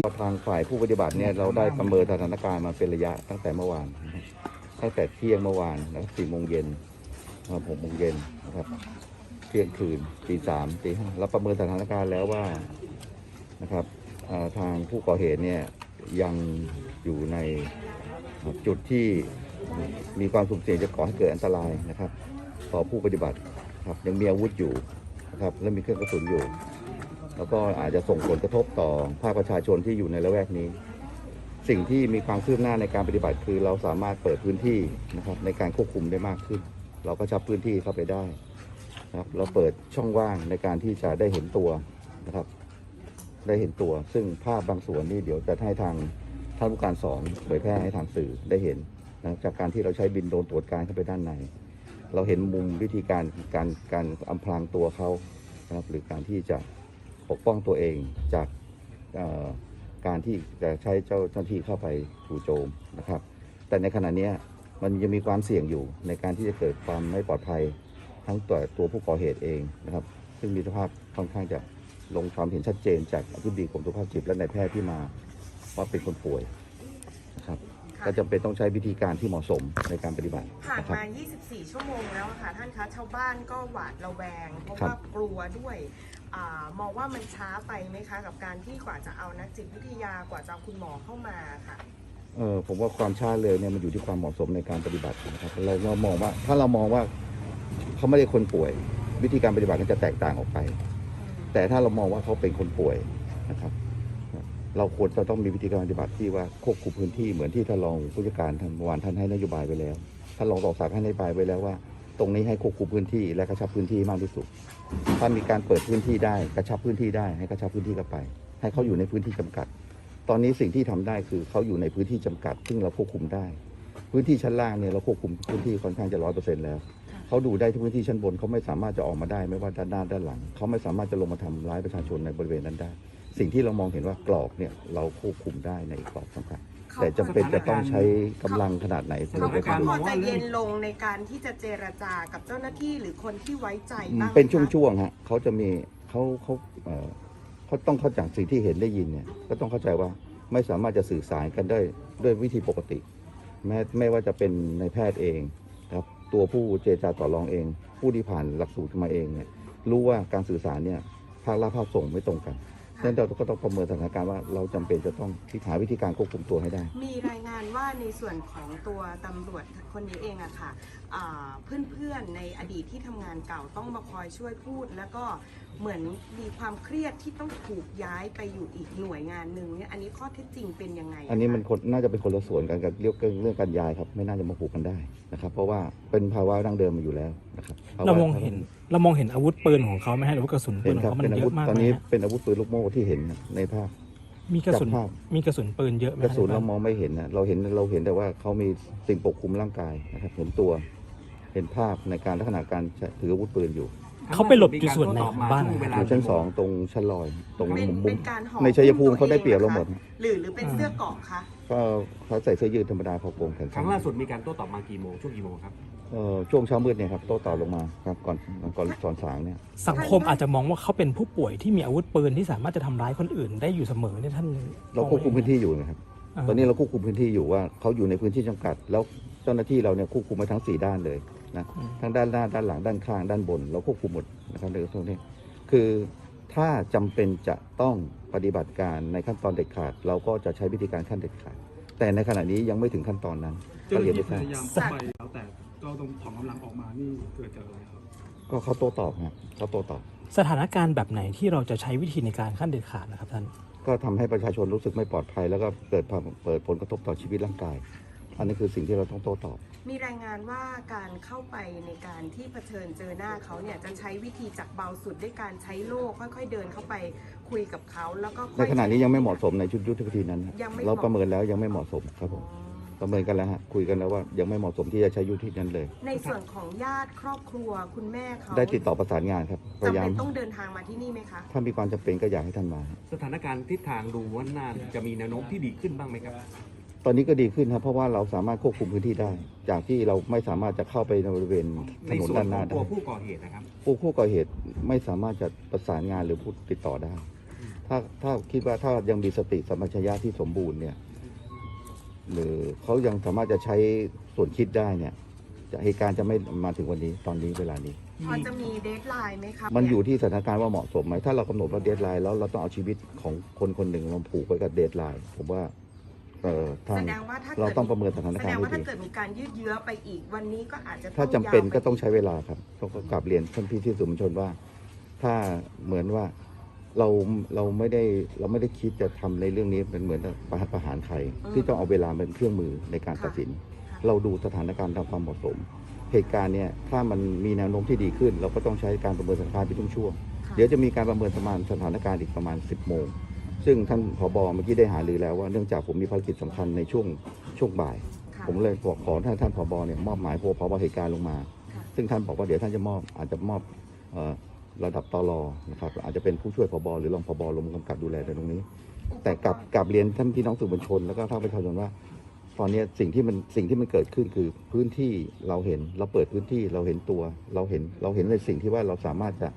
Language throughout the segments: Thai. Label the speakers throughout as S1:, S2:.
S1: ทางฝ่ายผู้ปฏิบัติเนี่ยเราได้ประเมินสถานการณ์มาเป็นระยะตั้งแต่เมื่อวาน ตั้งแต่เที่ยงเมื่อวานนะสี่โมงเย็นนะครับหกโมงเย็นนะครับเที่ยงคืนตีสามตีห้าเราประเมินสถานการณ์แล้วว่านะครับทางผู้ก่อเหตุเนี่ยยังอยู่ในจุดที่มีความสุ่มเสี่ยงจะก่อให้เกิดอันตรายนะครับ ต่อผู้ปฏิบัติครับยังมีอาวุธอยู่นะครับและมีเครื่องกระสุนอยู่ แล้วก็อาจจะส่งผลกระทบต่อภาคประชาชนที่อยู่ในละแวกนี้ สิ่งที่มีความคืบหน้าในการปฏิบัติคือเราสามารถเปิดพื้นที่นะครับในการควบคุมได้มากขึ้น เราก็ชับพื้นที่เข้าไปได้นะครับเราเปิดช่องว่างในการที่จะได้เห็นตัวนะครับ ได้เห็นตัว ซึ่งภาพบางส่วนนี่เดี๋ยวจะให้ทางท่านผู้การสองเผยแพร่ให้ทางสื่อได้เห็นนะจากการที่เราใช้บินโดรนตรวจการเข้าไปด้านใน เราเห็นมุมวิธีการการการอำพรางตัวเขานะครับหรือการที่จะ ปกป้องตัวเองจากเอ่อการที่จะใช้เจ้าหน้าที่เข้าไปจู่โจมนะครับ แต่ในขณะเนี้ยมันยังมีความเสี่ยงอยู่ในการที่จะเกิดความไม่ปลอดภัยทั้งตัวตัวผู้ก่อเหตุเองนะครับ ซึ่งมีสภาพค่อนข้างจะลงความเห็นชัดเจนจากอธิบดีกรมสุขภาพจิตและนายแพทย์ที่มาว่าเป็นคนป่วยนะครับ
S2: ค่ะ
S1: ก็จำเป็นต้องใช้วิธีการที่เหมาะสมในการปฏิบัติ
S2: ผ่าน
S1: นะครับ
S2: มา 24 ชั่วโมงแล้วอะค่ะท่านคะ ชาวบ้านก็หวาดระแวง เพราะ
S1: ครับ
S2: ว่ากลัวด้วยอา มองว่ามันช้าไปไหมคะ กับการที่กว่าจะเอานักจิตวิทยากว่าจะเอาคุณหมอเข้ามาค่ะ
S1: เออผมว่าความช้าเลยเนี่ยมันอยู่ที่ความเหมาะสมในการปฏิบัตินะครับเราเรามองว่าถ้าเรามองว่าเขาไม่ได้คนป่วย วิธีการปฏิบัติก็จะแตกต่างออกไป แต่ถ้าเรามองว่าเขาเป็นคนป่วยนะครับ เราควรจะต้องมีวิธีการปฏิบัติที่ว่าควบคุมพื้นที่เหมือนที่ท่านรองผู้จัดการท่านเมื่อวานท่านให้นโยบายไปแล้วท่านรองต่อสากให้นโยบายไว้แล้วว่า ตรงนี้ให้ควบคุมพื้นที่และกระชับพื้นที่มากที่สุด ถ้ามีการเปิดพื้นที่ได้กระชับพื้นที่ได้ให้กระชับพื้นที่เข้าไป ให้เขาอยู่ในพื้นที่จำกัด ตอนนี้สิ่งที่ทำได้คือเขาอยู่ในพื้นที่จำกัด ซึ่งเราควบคุมได้ พื้นที่ชั้นล่างเนี่ยเราควบคุมพื้นที่ค่อนข้างจะร้อยเปอร์เซ็นต์แล้วเขาดูได้ที่พื้นที่ชั้นบนเขาไม่สามารถจะออกมาได้ไม่ว่าด้านหน้าด้านหลังเขาไม่สามารถจะลงมาทำร้ายประชาชนในบริเวณนั้นได้ สิ่งที่เรามองเห็นว่ากรอบเนี่ยเราควบคุมได้ในกรอบสำคัญ แต่จำเป็นจะต้องใช้กำลังขนาดไหน
S2: เขา
S1: เราไป
S2: เขา
S1: ดู
S2: พอจะเย็นลงในการที่จะเจรจากับเจ้าหน้าที่หรือคนที่ไว้ใจบ้างไหมคะ
S1: เป็นช่วงๆฮะเขาจะมีเขาเขาเอ่อเขาต้องเข้าใจสิ่งที่เห็นได้ยินเนี่ยก็ต้องเข้าใจว่าไม่สามารถจะสื่อสารกันได้ด้วยวิธีปกติ แม้ไม่ว่าจะเป็นในแพทย์เองครับตัวผู้เจรจาต่อรองเอง ผู้ที่ผ่านหลักสูตรมาเองเนี่ยรู้ว่าการสื่อสารเนี่ยภาครับภาคส่งไม่ตรงกัน ดังนั้นเราก็ต้องประเมินสถานการณ์ว่าเราจำเป็นจะต้องคิดหาวิธีการควบคุมตัวให้ได้
S2: มีรายงานว่า ในส่วนของตัวตำรวจคนนี้เองอะค่ะอ่าเพื่อนๆในอดีตที่ทำงานเก่าต้องมาคอยช่วยพูด แล้วก็เหมือนมีความเครียดที่ต้องถูกย้ายไปอยู่อีกหน่วยงานหนึ่งเนี่ยอันนี้ข้อเท็จจริงเป็นยังไงะ
S1: อันนี้มัน
S2: คะ
S1: คนน่าจะเป็นคนละส่วนกันกับเรื่องเรื่องการย้ายครับไม่น่าจะมาผูกกันได้นะครับ เพราะว่าเป็นภาวะดั้งเดิมมาอยู่แล้วนะครับภวะ
S3: เรามองเห็นเรามองเห็นอาวุธปืนของเขาไหมฮะหรือว่ากระสุนปื
S1: เห็
S3: น
S1: น
S3: ข
S1: ค
S3: อ
S1: รับ
S3: งเขามั
S1: เป็น
S3: น
S1: อา
S3: เย
S1: วุธ
S3: อะมาก
S1: ตอน
S3: ไหม
S1: นี้
S3: ฮะ
S1: เป็นอาวุธปืนลูกโม่ที่เห็นในภาพ
S3: มีกระสุน
S1: จับภาพ
S3: มีกระสุนปืนเยอะไหม
S1: กระสุนเรา
S3: ฮ
S1: มองไม่เห็นนะเราเห็นเราเห็นแต่ว่าเขามีสิ่งปกคลุมร่างกายนะครับเห็นตัว เห็นภาพในการลักษณะการถืออาวุธปืนอยู่
S3: เขาไปหลบอยู่ส่วนไหนของบ้าน
S4: ช่วงเว
S3: นะ
S4: ลา
S1: อยู่ชั้นสองตรงชั้นลอย ตรง
S2: เป็น
S1: มุมมุ
S2: เป็
S1: ม
S2: นการห่อ
S1: ในชัยภูมิเขาได้เปรียบเราหมด
S2: หรือหรือเป็นเสื้อเกราะคะ
S1: ก็เขาใส่เสื้อยืดธรรมดาคอโปร่งแขน
S4: ค
S1: สั้
S4: รั้
S1: น
S4: งล่าสุดมีการโต้ตอบมากี่โมงช่วงกี่โมงครับ
S1: เอ่อช่วงเช้ามืดเนี่ยครับโต้ตอบลงมาครับก่อนก่อนสอนสางเนี่ย
S3: สังคมอาจจะมองว่าเขาเป็นผู้ป่วยที่มีอาวุธปืนที่สามารถจะทำร้ายคนอื่นได้อยู่เสมอเนี่ยท่าน
S1: เราควบคุมพื้นที่อยู่นะครับาตอนนี้เราควบคุมพื้นที่อยู่ว่าเขาอยู่ในพื้นที่จำกัด แล้วเจ้าหน้าที่เราเนี่ยควบคุมมาทั้งสี่ด้านเลยนะ
S3: อืม
S1: ทั้งด้านหน้าด้านหลังด้านข้างด้านบน เราควบคุมหมดนะครับในกระทรวงนี้คือถ้าจำเป็นจะต้องปฏิบัติการในขั้นตอนเด็ดขาด เราก็จะใช้วิธีการขั้นเด็ดขาด แต่ในขณะนี้ยังไม่ถึงขั้นตอนนั้น
S5: เจ้า
S1: ก็
S5: หน้า
S1: เรียน
S5: ที่
S1: ไม่ทราบ
S5: พยายามเข้าไปแล้วแต่ ก็ต้องถอนกำลังออกมานี่เกิดจากอะไรครับ
S1: ก็เขาโต้ตอบครับเขาโต้ตอบ
S3: สถานการณ์แบบไหนที่เราจะใช้วิธีในการขั้นเด็ดขาดนะครับท่าน
S1: ก็ทำให้ประชาชนรู้สึกไม่ปลอดภัย แล้วก็เกิดความเปิดผลกระทบต่อชีวิตร่างกาย อันนี้คือสิ่งที่เราต้องโต้ตอบ
S2: มีรายงานว่าการเข้าไปในการที่เผชิญเจอหน้าเขาเนี่ยจะใช้วิธีจากเบาสุดด้วยการใช้โล่ค่อย ๆ เดินเข้าไปคุยกับเขาแล้วก็ค่
S1: ใน
S2: อย
S1: ขณะนี้ยังไม่เหมาะสมในชุดยุทธวิธีนั้นครับ
S2: ยังไม่
S1: เรา
S2: เหมาะ
S1: ประเมินแล้วยังไม่เหมาะสมครับผม
S2: อ๋อ
S1: ประเมินกันแล้วฮะคุยกันแล้วว่ายังไม่เหมาะสมที่จะใช้ยุทธวิธีนั้นเลย
S2: ในส่วนของญาติครอบครัวคุณแม่เขา
S1: ได้ติดต่อประสานงานครับพ
S2: จำ
S1: ยายาม
S2: เป็นต้องเดินทางมาที่นี่ไหมคะ
S1: ถ้ามีความจำเป็นก็อยากให้ท่านมา
S4: สถานการณ์ทิศทางดูว่าน่าจะมีแนวโน้มที่ดีขึ้นบ้างไหมครับ
S1: ตอนนี้ก็ดีขึ้นครับเพราะว่าเราสามารถควบคุมพื้นที่ได้ จากที่เราไม่สามารถจะเข้าไปในบริเวณถ
S4: ใน
S1: นน
S4: ส่วน
S1: ด้านห
S4: ขอ
S1: น้างได้
S4: ตัวผู้ก่อเหตุนะครับ
S1: ผู้ผู้ก่อเหตุไม่สามารถจะประสานงานหรือพูดติดต่อได้ ถ้าถ้าคิดว่าถ้ายังมีสติสัมปชัญญะที่สมบูรณ์เนี่ย หรือเขายังสามารถจะใช้ส่วนคิดได้เนี่ยจะเหตุการณ์จะไม่มาถึงวันนี้ตอนนี้เวลานี้
S2: พอจะมีเดทไลน์ไหมครับ
S1: มันอยู่ที่สถานการณ์ว่าเหมาะสมไหมถ้าเรากำหนดว่าเดทไลน์แล้วเราต้องเอาชีวิตของคนคนหนึ่งมาผูกไว้กับเดทไลน์ผมว่าเอ่อทาง
S2: แสดงว่าถ้า
S1: เรา
S2: กิด
S1: ต้องประเมินสถาน
S2: แส
S1: การ
S2: ด
S1: ณ์
S2: ง
S1: ให้
S2: ว่าถ้า
S1: ดี
S2: เกิดมีการยืดเยื้อไปอีกวันนี้ก็อาจจะ
S1: ถ้าจำเป็น
S2: ยาวไก็
S1: ต้องใช้เวลาครับต้องกลับเรียนท่านพี่ที่สื่อมวลชนว่า ถ้าเหมือนว่า เราเราไม่ได้เราไม่ได้คิดจะทำในเรื่องนี้เป็นเหมือนประหารประหารใครที่ต้องเอาเวลาเป็นเครื่องมือในการตัดสิน เราดูสถานการณ์ตามความเหมาะสม เหตุการณ์เนี่ยถ้ามันมีแนวโน้มที่ดีขึ้น เราก็ต้องใช้การประเมินสถานการณ์เป็นช่วงๆ
S2: ค่ะ
S1: เดี๋ยวจะมีการประเมินสมานสถานการณ์อีกประมาณ 10 โมง ซึ่งท่านผบเมื่อกี้ได้หารือแล้วว่าเนื่องจากผมมีภารกิจสำคัญในช่วงช่วงบ่าย
S2: ค่ะ
S1: ผมเลยบอกขอท่านท่านผบเนี่ยมอบหมายพบผบเหตุการณ์ลงมา
S2: ค่ะ
S1: ซึ่งท่านบอกว่าเดี๋ยวท่านจะมอบอาจจะมอบเอ่อ ระดับตลอนะครับอาจจะเป็นผู้ช่วยผบหรือรองผบลงมากำกับดูแลในตรงนี้ แต่กลับกลับเรียนท่านพี่น้องสื่อมวลชน แล้วก็ท่านประชาชนว่า ตอนนี้สิ่งที่มันสิ่งที่มันเกิดขึ้นคือพื้นที่เราเห็นเราเปิดพื้นที่เราเห็นตัวเราเห็นเราเห็นในสิ่งที่ว่าเราสามารถจะ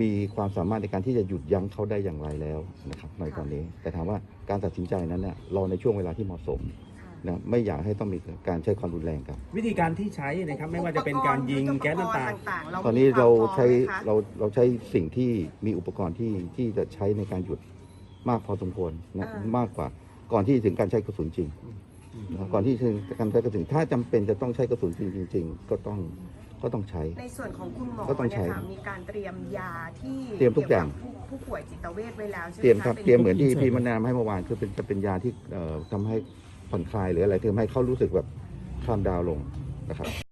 S1: มีความสามารถในการที่จะหยุดยั้งเขาได้อย่างไรแล้วนะครับในตอนนี้ แต่ถามว่าการตัดสินใจนั้นเนี่ยรอในช่วงเวลาที่เหมาะสม
S2: ค่ะ
S1: นะไม่อยากให้ต้องมีการใช้ความรุนแรงครับ
S4: วิธีการที่ใช้นะครับไม่ว่าจะเป็นการยิงแก๊สน้ำตา
S2: อุปกรณ์ต่างๆเรา
S1: ตอนนี้
S2: มีควม
S1: เรา
S2: พอ
S1: ใช้
S2: ไหมคะ
S1: เราเราใช้สิ่งที่มีอุปกรณ์ที่ที่จะใช้ในการหยุดมากพอสมควรนะมากกว่าก่อนที่ถึงการใช้กระสุนจริงนะครับก่อนที่ถึงการใช้กระสุนถ้าจำเป็นจะต้องใช้กระสุนจริงจริงๆก็ต้องก็ต้องใช้
S2: ในส่วนของคุณหมอ
S1: ก็ต้องใช้
S2: เนี่ยค่ะมีการเตรียมยาที่
S1: เตรียมทุกอย่าง
S2: เบผู้ผู้ป่วยจิตเวชไว้แล้วใช่ไหม
S1: เตรียมครับ
S2: คะ
S1: เตรียมเหมือนที่
S3: เป็น
S1: พี่มะนาวให้เมื่อวานคือเป็นจะเป็นยาที่เอ่อทำให้ ผ่อนคลายหรืออะไรที่ทำให้เขารู้สึกแบบคลามดาวลงนะครับ